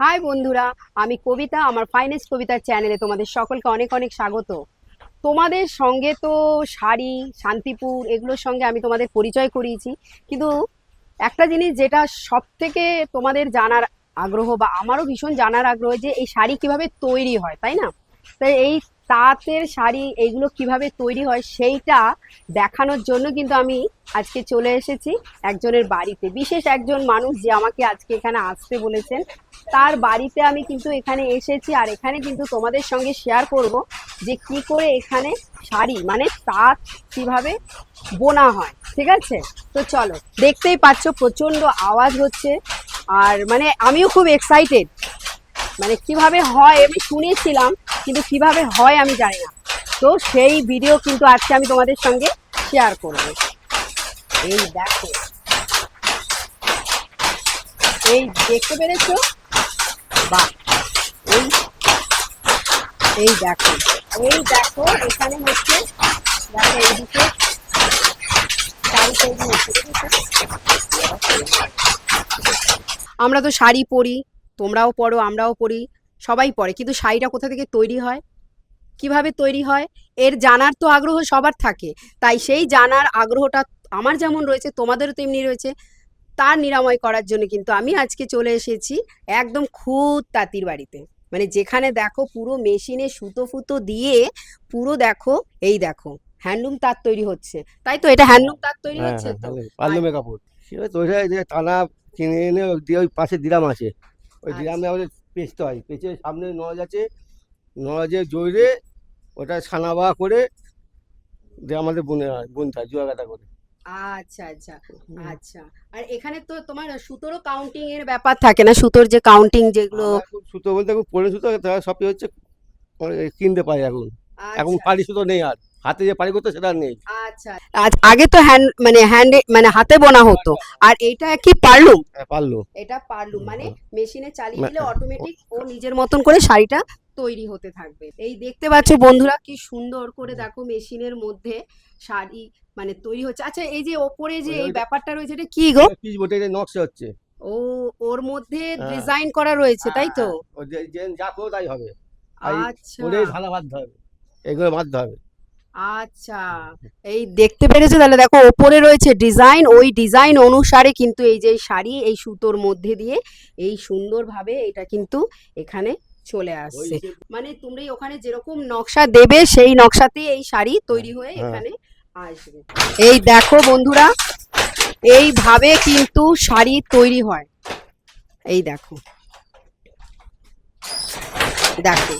High বন্ধুরা। আমি কবিতা, আমার ফাইনেস্ট কবিতার চ্যানেলে তোমাদের সকলকে অনেক অনেক স্বাগত। তোমাদের সঙ্গে তো শাড়ি, শান্তিপুর, এগুলোর সঙ্গে আমি তোমাদের পরিচয় করিয়েছি। কিন্তু একটা জিনিস যেটা সব থেকে তোমাদের জানার আগ্রহ বা আমারও ভীষণ জানার আগ্রহ যে এই শাড়ি কীভাবে তৈরি হয়, তাই না? তাই এই তাঁতের শাড়ি এইগুলো কীভাবে তৈরি হয় সেইটা দেখানোর জন্য কিন্তু আমি আজকে চলে এসেছি একজনের বাড়িতে। বিশেষ একজন মানুষ যে আমাকে আজকে এখানে আসতে বলেছেন। তার বাড়িতে আমি কিন্তু এখানে এসেছি আর এখানে কিন্তু তোমাদের সঙ্গে শেয়ার করব যে কি করে এখানে শাড়ি মানে তাঁত কীভাবে বোনা হয়, ঠিক আছে? তো চলো, দেখতেই পাচ্ছ প্রচণ্ড আওয়াজ হচ্ছে আর মানে আমিও খুব এক্সাইটেড মানে কীভাবে হয় আমি শুনেছিলাম কিন্তু কীভাবে হয় আমি জানি না। তো সেই ভিডিও কিন্তু আজকে আমি তোমাদের সঙ্গে শেয়ার করব। এই দেখো। এই দেখতে পেরেছ? বাহ। এই এই দেখো। এই দেখো, এখানে হচ্ছে, দেখো? আমরা তো শাড়ি পরি, তোমরাও পরো, আমরাও পরি। সবাই পরে কিন্তু শাড়িটা কোথা থেকে তৈরি হয়? কীভাবে তৈরি হয়? এর জানার তো আগ্রহ সবার থাকে। তাই সেই জানার আগ্রহটা আমার যেমন রয়েছে তোমাদেরও তেমনি রয়েছে। তার নিরাময় করার জন্য কিন্তু আমি আজকে চলে এসেছি একদম খুদ তাঁতির বাড়িতে। মানে যেখানে দেখো পুরো মেশিনে সুতো ফুতো দিয়ে পুরো দেখো এই দেখো হ্যান্ডলুম তাঁত তৈরি হচ্ছে। তাই তো? এটা হ্যান্ডলুম তাঁত তৈরি হ্যাঁ হচ্ছে হ্যাঁ তো? পাল্লুমে কাপড়। সেটা তো ওইটা যে টানা কিনে এনে ওই দিয়ে ওই পাশে দিরাম আছে। ওই আচ্ছা। দিরামে আমাদের পেঁচতে হয় পেঁচে সামনে নজ আছে নজে জইরে ওটা ছানা বা করে দিয়ে আমাদের বুনে বুনতে জোয়া কাটা করে। আচ্ছা আচ্ছা আচ্ছা। আর এখানে তো তোমার সুতোরও কাউন্টিং এর ব্যাপার থাকে না? সুতোর যে কাউন্টিং যেগুলো সুতো বলতে এখন পরে সুতো সবই হচ্ছে কিনতে পাই এখন। এখন আচ্ছা। পাড়ি সুতো নেই আর। হাতে যে পাড়ি করতো সেটা নেই। আচ্ছা আজ- আগে তো হ্যান্ড মানে হ্যান্ড মানে হাতে বোনা হতো। আর এটা কি পারলুম হ্যাঁ, পারল। এটা পারলুম মানে মেশিনে চালিয়ে দিলে অটোমেটিক ও নিজের মতন করে শাড়িটা তৈরি হতে থাকবে। এই দেখতে পাচ্ছ বন্ধুরা কি সুন্দর করে দেখো মেশিনের মধ্যে শাড়ি মানে তৈরি হচ্ছে। আচ্ছা এই যে ওপরে যে এই ব্যাপারটা রয়েছে এটা কি গো? পিচ বোটে নকশা হচ্ছে। ও ওর মধ্যে হ্যাঁ। ডিজাইন করা রয়েছে তাই তো? হ্যাঁ, যে- করো তাই হবে। আচ্ছা। ওরে ঢালা বাঁধতে হবে। এগুলো বাঁধতে হবে। আচ্ছা এই দেখতে পেরেছ? তাহলে দেখো ওপরে রয়েছে ডিজাইন ওই ডিজাইন অনুসারে কিন্তু এই যে শাড়ি এই সুতোর মধ্যে দিয়ে এই সুন্দরভাবে এটা কিন্তু এখানে চলে আসছে। মানে তুমি ওখানে যেরকম নকশা দেবে সেই নকশাতে এই শাড়ি তৈরি হয়ে হ্যাঁ। এখানে আসবে। এই দেখো বন্ধুরা এইভাবে কিন্তু শাড়ি তৈরি হয়। এই দেখো। দেখো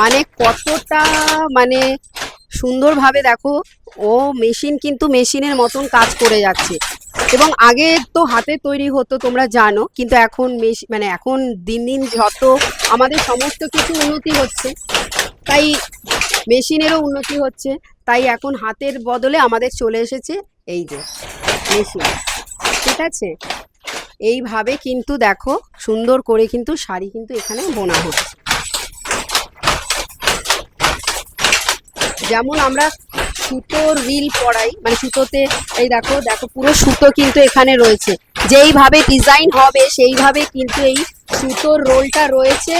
মানে কতটা মানে সুন্দরভাবে দেখো, ও মেশিন কিন্তু মেশিনের মতন কাজ করে যাচ্ছে। এবং আগে তো হাতে তৈরি হতো, তোমরা জানো, কিন্তু এখন মেশিন মানে এখন দিন দিন যত আমাদের সমস্ত কিছু উন্নতি হচ্ছে, তাই মেশিনেরও উন্নতি হচ্ছে, তাই এখন হাতের বদলে আমাদের চলে এসেছে এই যে মেশিন। ঠিক আছে? এইভাবে কিন্তু দেখো, সুন্দর করে কিন্তু শাড়ি কিন্তু এখানে বোনা হচ্ছে। যেমন আমরা সুতোর রিল পরাই মানে সুতোতে, এই দেখো দেখো পুরো সুতো কিন্তু এখানে রয়েছে। যেইভাবে ডিজাইন হবে, সেইভাবে কিন্তু এই সুতোর রোলটা রয়েছে।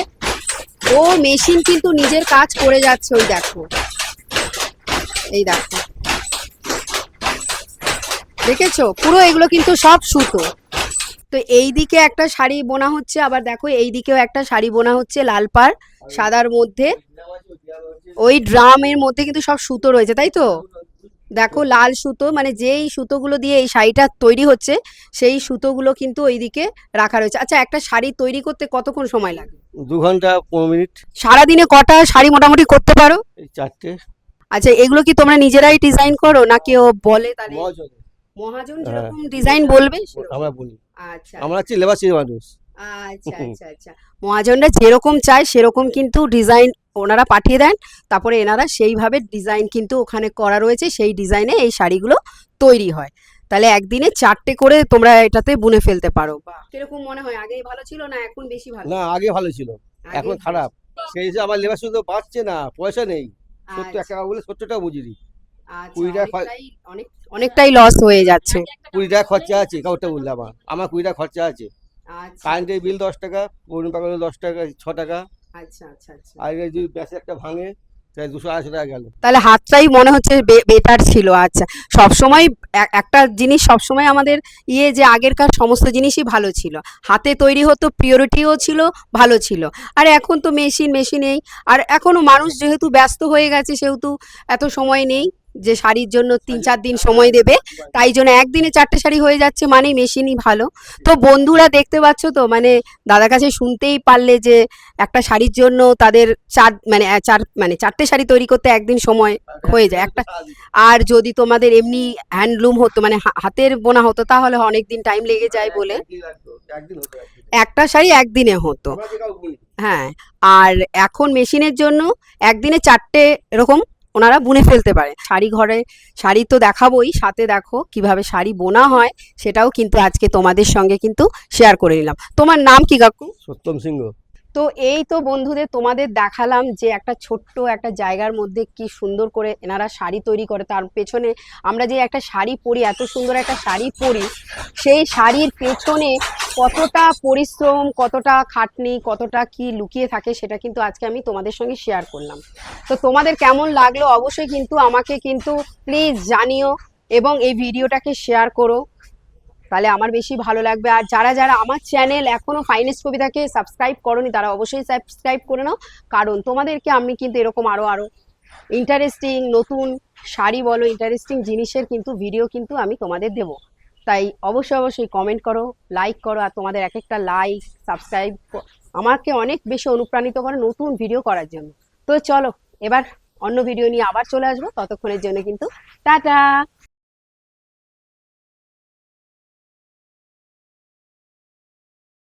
ও মেশিন কিন্তু নিজের কাজ করে যাচ্ছে, ওই দেখো। এই দেখো। দেখেছ? পুরো এগুলো কিন্তু সব সুতো। তো এই দিকে একটা শাড়ি বোনা হচ্ছে আবার দেখো এই দিকেও একটা শাড়ি বোনা হচ্ছে লাল পাড় সাদার মধ্যে। ওই ড্রামের মধ্যে কিন্তু সব সুতো রয়েছে তাই তো? দেখো লাল সুতো মানে যেই সুতোগুলো দিয়ে এই শাড়িটা তৈরি হচ্ছে সেই সুতোগুলো কিন্তু ওইদিকে রাখা রয়েছে। আচ্ছা একটা শাড়ি তৈরি করতে কতক্ষণ সময় লাগে? দু ঘণ্টা পনেরো মিনিট। সারাদিনে কটা শাড়ি মোটামুটি করতে পারো? চারটে। আচ্ছা এগুলো কি তোমরা নিজেরাই ডিজাইন করো না কেউ বলে তাহলে? মহাজন হ্যাঁ। যেরকম ডিজাইন বলবে আমরা বলি। আচ্ছা। আমরা লেবাসী মানুষ। আচ্ছা আচ্ছা আচ্ছা। মহাজনরা যেরকম চায় সেরকম কিন্তু ডিজাইন ওনারা পাঠিয়ে দেন। তারপরে এনারা সেইভাবে ডিজাইন কিন্তু ওখানে করা রয়েছে সেই ডিজাইনে এই শাড়িগুলো তৈরি হয়। তাহলে একদিনে চারটে করে তোমরা এটাতে বুনে ফেলতে পারো। কীরকম মনে হয়? আগেই ভালো ছিল না এখন বেশি ভালো? না আগে ভালো ছিল। আগে এখন খারাপ। সেই যে আমার লেবাসী তো বাঁচছে না পয়সা নেই। সত্তর আচ্ছা, টাকা বলে সত্তর টাকা আচ্ছা, কুড়ি টাকা অনেক অনেকটাই লস হয়ে যাচ্ছে। কুড়ি টাকা খরচা আছে কাউটা বললে আমার। আমার কুড়ি টাকা খরচা আছে। আচ্ছা। কারেন্টের বিল দশ টাকা পৌনে পাগলে দশ টাকা ছ টাকা। আচ্ছা আচ্ছা আচ্ছা। আর যদি ব্যাসে একটা ভাঙে তাহলে হাতটাই মনে হচ্ছে বেটার ছিল আচ্ছা। সবসময় এ- একটা জিনিস সবসময় আমাদের ইয়ে যে আগেরকার সমস্ত জিনিসই ভালো ছিল। হাতে তৈরি হতো পিওরিটিও ছিল ভালো ছিল। আর এখন তো মেশিন মেশিনেই আর এখনও মানুষ যেহেতু ব্যস্ত হয়ে গেছে সেহেতু এত সময় নেই। যে শাড়ির জন্য তিন চার দিন সময় দেবে তাই জন্য একদিনে চারটে শাড়ি হয়ে যাচ্ছে মানেই মেশিনই ভালো। তো বন্ধুরা দেখতে পাচ্ছ তো মানে দাদার কাছে শুনতেই পারলে যে একটা শাড়ির জন্য তাদের চার মানে চার মানে চারটে শাড়ি তৈরি করতে একদিন সময় হয়ে যায়। একটা আর যদি তোমাদের এমনি হ্যান্ডলুম হতো মানে হাতের বোনা হতো তাহলে অনেক দিন টাইম লেগে যায় বলে। একটা শাড়ি একদিনে হতো। হ্যাঁ আর এখন মেশিনের জন্য একদিনে চারটে এরকম ওনারা বুনে ফেলতে পারে। শাড়ি ঘরে শাড়ি তো দেখাবোই সাথে দেখো কীভাবে শাড়ি বোনা হয় সেটাও কিন্তু আজকে তোমাদের সঙ্গে কিন্তু শেয়ার করে নিলাম। তোমার নাম কি কাকু? সত্যম সিংহ। তো এই তো বন্ধুদের তোমাদের দেখালাম যে একটা ছোট্ট একটা জায়গার মধ্যে কি সুন্দর করে এনারা শাড়ি তৈরি করে তার পেছনে আমরা যে একটা শাড়ি পরি এত সুন্দর একটা শাড়ি পরি সেই শাড়ির পেছনে কতটা পরিশ্রম, কতটা খাটনি, কতটা কি লুকিয়ে থাকে সেটা কিন্তু আজকে আমি তোমাদের সঙ্গে শেয়ার করলাম। তো তোমাদের কেমন লাগল অবশ্যই কিন্তু আমাকে কিন্তু প্লিজ জানিও এবং এই ভিডিওটাকে শেয়ার করো। তাহলে আমার বেশি ভালো লাগবে। আর যারা যারা আমার চ্যানেল এখনও ফাইনেস্ট কবিতাকে সাবস্ক্রাইব করনি, তারা অবশ্যই সাবস্ক্রাইব করে নাও। কারণ তোমাদেরকে আমি কিন্তু এরকম আরও আরও ইন্টারেস্টিং নতুন শাড়ি বলো ইন্টারেস্টিং জিনিসের কিন্তু ভিডিও কিন্তু আমি তোমাদের দেবো। তাই অবশ্যই অবশ্যই কমেন্ট করো লাইক করো, আর তোমাদের এক একটা লাইক সাবস্ক্রাইব আমাকে অনেক বেশি অনুপ্রাণিত করে নতুন ভিডিও করার জন্য। তো চলো, এবার অন্য ভিডিও নিয়ে আবার চলে আসব, ততক্ষণের জন্য কিন্তু টাটা!